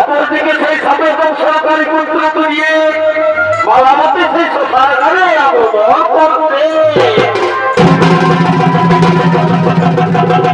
অপরদিকে সেই সাবেক সরকারি মন্ত্রী দিয়ে Thank you.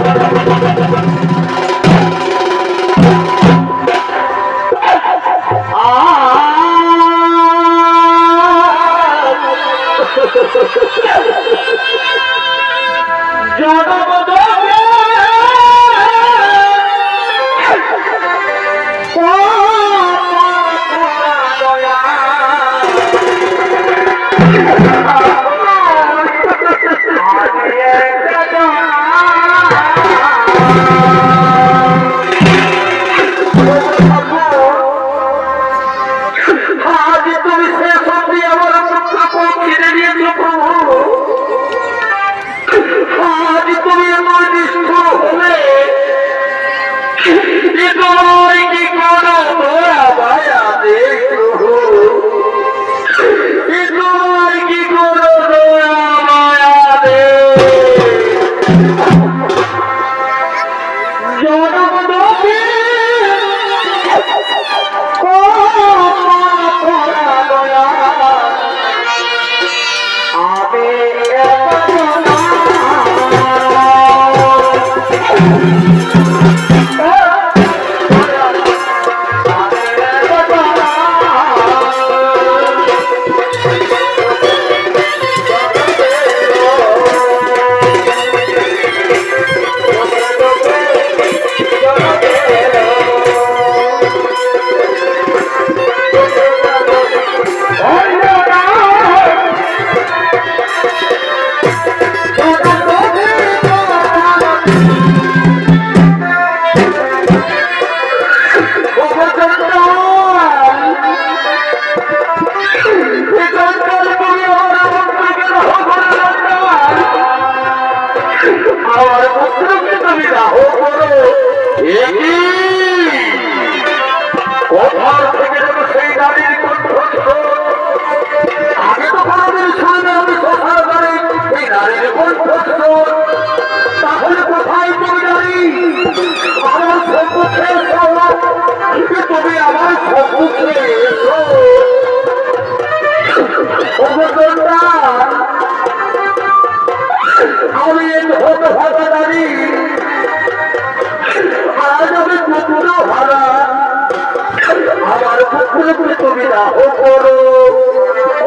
যুগল কবিতা ও করো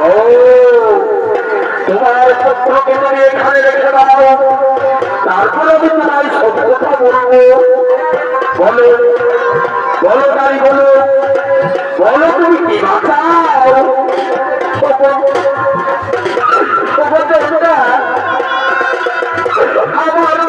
ও তোমার পত্রকে তুমি এখানে রেখে দাও তারপরে আমি তোমার সব কথা বলব বলো বলো তাই বলো বলো তুমি কি বাঁচাও আমার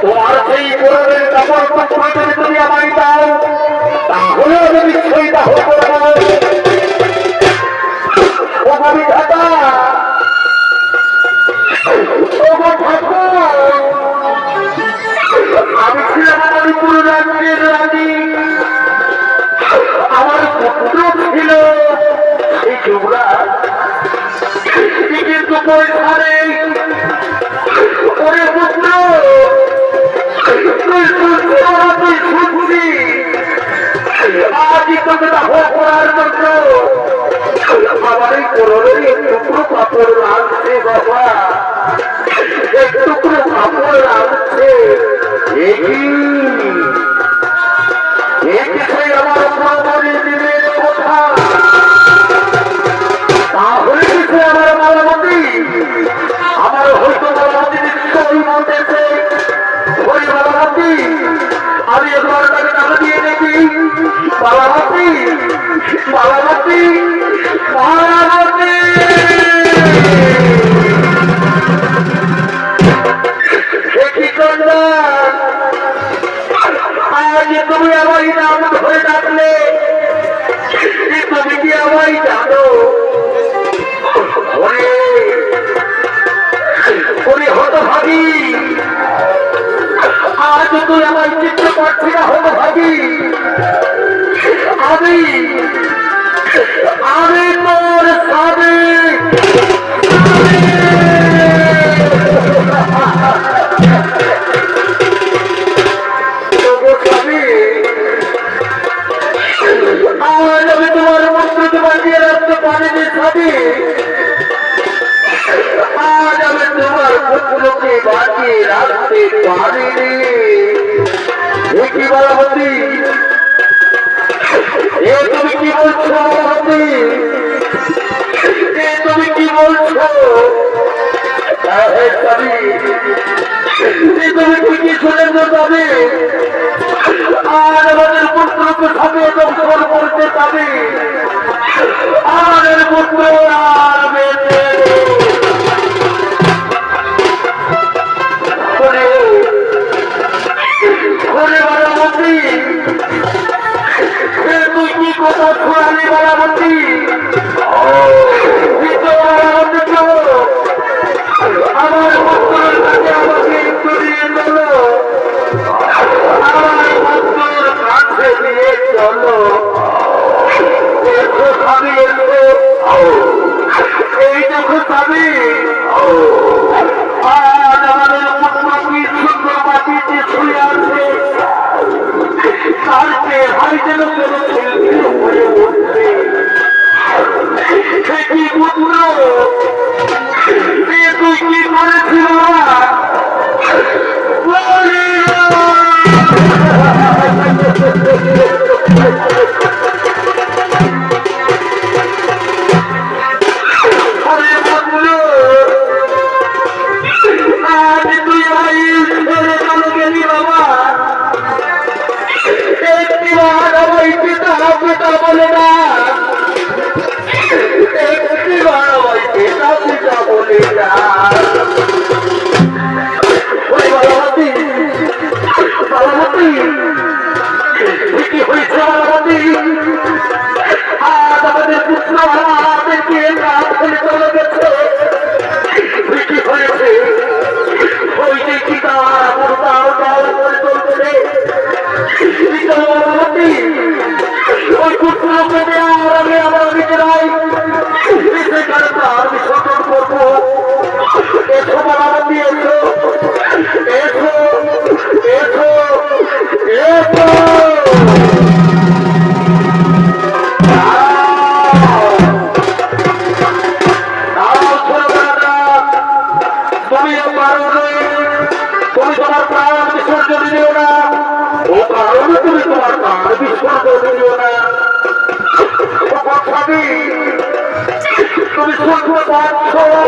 তোমার সেই কোরআনের কাপড় তুমি তুমি আমায় দাও পরনের টুকরো কাপড় লাগছে বাবা পারি আমি তোমার মুখগুলোকে বাঁচিয়ে রাখতে পারিনি। কি কি বলছো বলাবতী এ তুমি কি বলছো? তুমি কি শুনেছ তবে আর আমাদের পুত্রকে সবে দর্শন করতে পারে আর থাকবো না আমি যেন কোনো শিল্পীর হয়ে উঠছি সে কি বুঝলো তুই কি করেছিস বিস্ময় দিও না তুমি শুনতে পাচ্ছ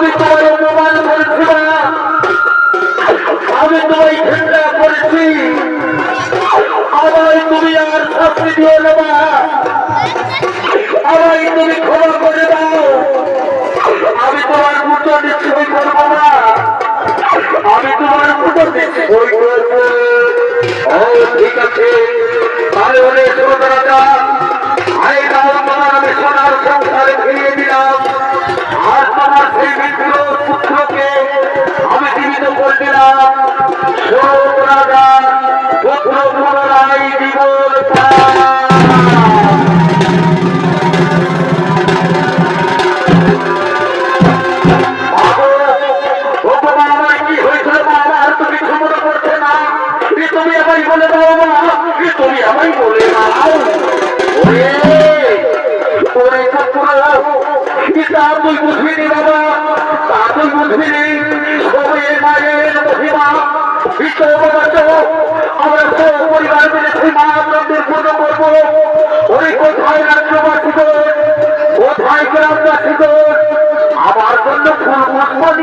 আমি তো অপমান করেছি না আমি তো ওই ঘৃণা করেছি আমায় তুমি আমার শাস্তি দিও না। আমায় তুমি ক্ষমা করে দাও আমি তোমার মুটো নিশ্চয় করব। না হ্যাঁ, ঠিক আছে। তাহলে অনেক দেবতারা তুই বুঝবি। তা তুই বুঝবি নি। সবে মায়ের মহিমা। আমরা তো পরিবার মিলে সেই মা আপনাদের পূর্ণ করব। ওরে কোথায় আমার জন্য ফুল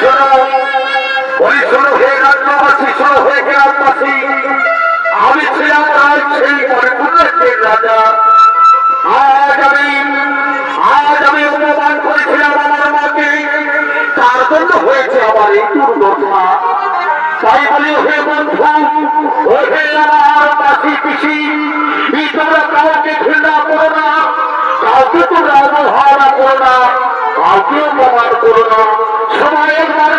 এসো ওই শোনো, ওই শোনো হে রাজ্যবাসী, শোনো হে গ্রামবাসী। আমি ছিলাম আজ সেই মণিপুরের রাজা। আজ আমি আজ আমি অপমান করেছিলাম আমার মাকে। তার জন্য হয়েছে আমার এই দুর্দশা তাই বলি হে বন্ধু ও হে আমার মাসি পিসি তোমরা কাউকে ঘৃণা করো না কাউকে তোমরা অবহেলা করো না। কাউকে প্রমাণ করুন সময়ের একবার